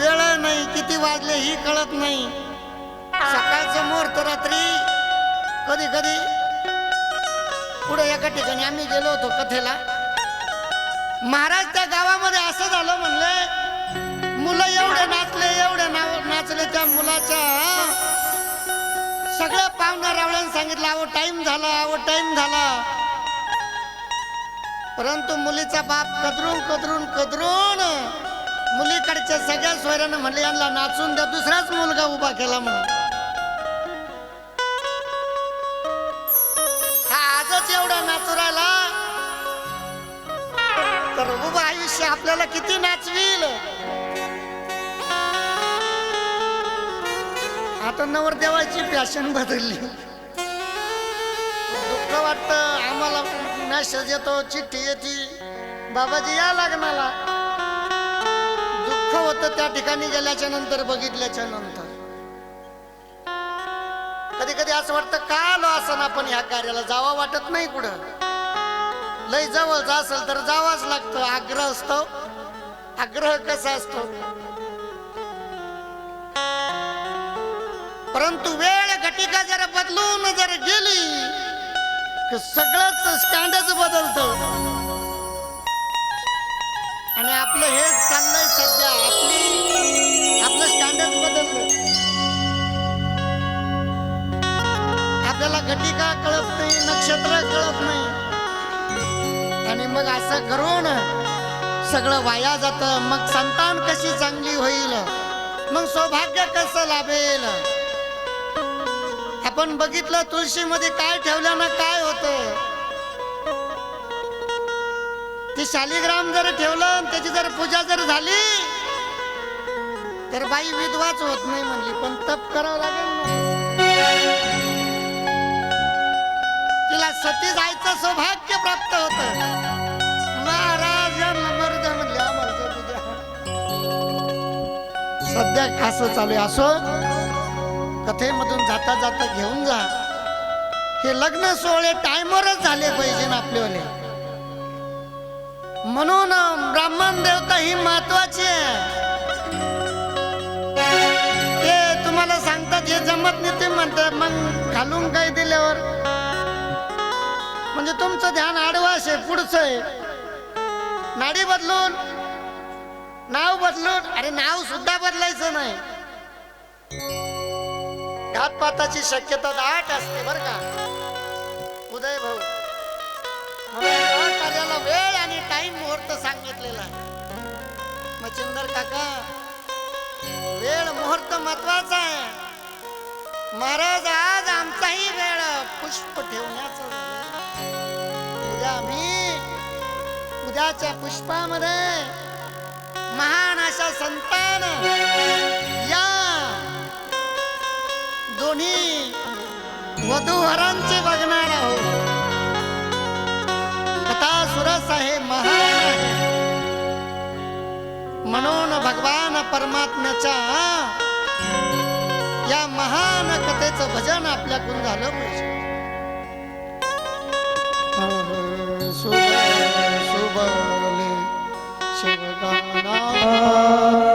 वेळ नाही किती वाजले ही कळत नाही. सकाळचं मुहूर्त रात्री कधी कधी पुढे एका ठिकाणी आम्ही गेलो होतो कथेला. महाराज त्या गावामध्ये असं झालं म्हणले मुलं एवढे नाचले एवढे नाचले त्या मुलाच्या. सगळ्या पाहुण्या रावळ्यानं सांगितलं अहो टाइम झाला अहो टाइम झाला. परंतु मुलीचा बाप कदरून कदरून कदरून मुलीकडच्या सगळ्या सोयऱ्यानं म्हणले यांना नाचून द्या दुसराच मुलगा उभा केला म्हणून. हा आजच एवढा नाचू राहिला. तर उभं आयुष्य आपल्याला किती नाचवील? आता नवरदेवाची फॅशन बदलली. दुःख वाटतं आम्हाला मेसेज येतो चिठ्ठी येते. बाबाजी या लग्नाला. दुःख त्या ठिकाणी गेल्याच्यानंतर बघितल्याच्या नंतर. कधी कधी असं वाटतं का आलो असं आपण ह्या कार्याला जावा वाटत नाही कुठं. लय जवळच असेल तर जावाच लागतं. आग्रह असतो. आग्रह कसा असतो? परंतु वेळ घटिका जर बदलून जर गेली की सगळंच स्टँडच बदलतं. आणि आपलं हे घटिका कळत नाही नक्षत्र कळत नाही. आणि मग असं करून सगळं वाया जात. मग संतान कशी चांगली होईल? मग सौभाग्य कसं लाभेल? आपण बघितलं तुळशीमध्ये काय ठेवल्यानं काय होतं? ते शालिग्राम जर ठेवलं आणि त्याची जर पूजा जर झाली तर बाई विधवाच होत नाही म्हणली पण तप करावं लागेल ना. सध्या असं चालू आहे. असो कथेमधून जाता जाता घेऊन जा. हे लग्न सोहळे टायमवरच झाले पाहिजे ना आपलेवाले म्हणून ब्राह्मण देवता ही महत्वाची आहे. ते तुम्हाला सांगतात हे जमत नाही ते म्हणतात. मग घालून काही दिल्यावर? म्हणजे तुमचं ध्यान आडवास आहे पुढचं आहे. नाडी बदलून नाव बदलून? अरे नाव सुद्धा बदलायचं नाही. घातपाताची शक्यता दाट असते बर का? उदय भाऊ. कार्याला वेळ आणि टाइम मुहूर्त सांगितलेला. आहे मच्छिंदर काका वेळ मुहूर्त महत्त्वाचा आहे. महाराज आज आमचाही वेळ पुष्प ठेवण्याचा उद्या आम्ही उद्याच्या पुष्पामध्ये महान अशा संतान. या दोन्ही वधूहरांचे बघणार आहोत. कथा सुरस आहे महान आहे म्हणून भगवान परमात्म्याच्या या महान कथेचं भजन आपल्याकडून झालं पाहिजे. Ah.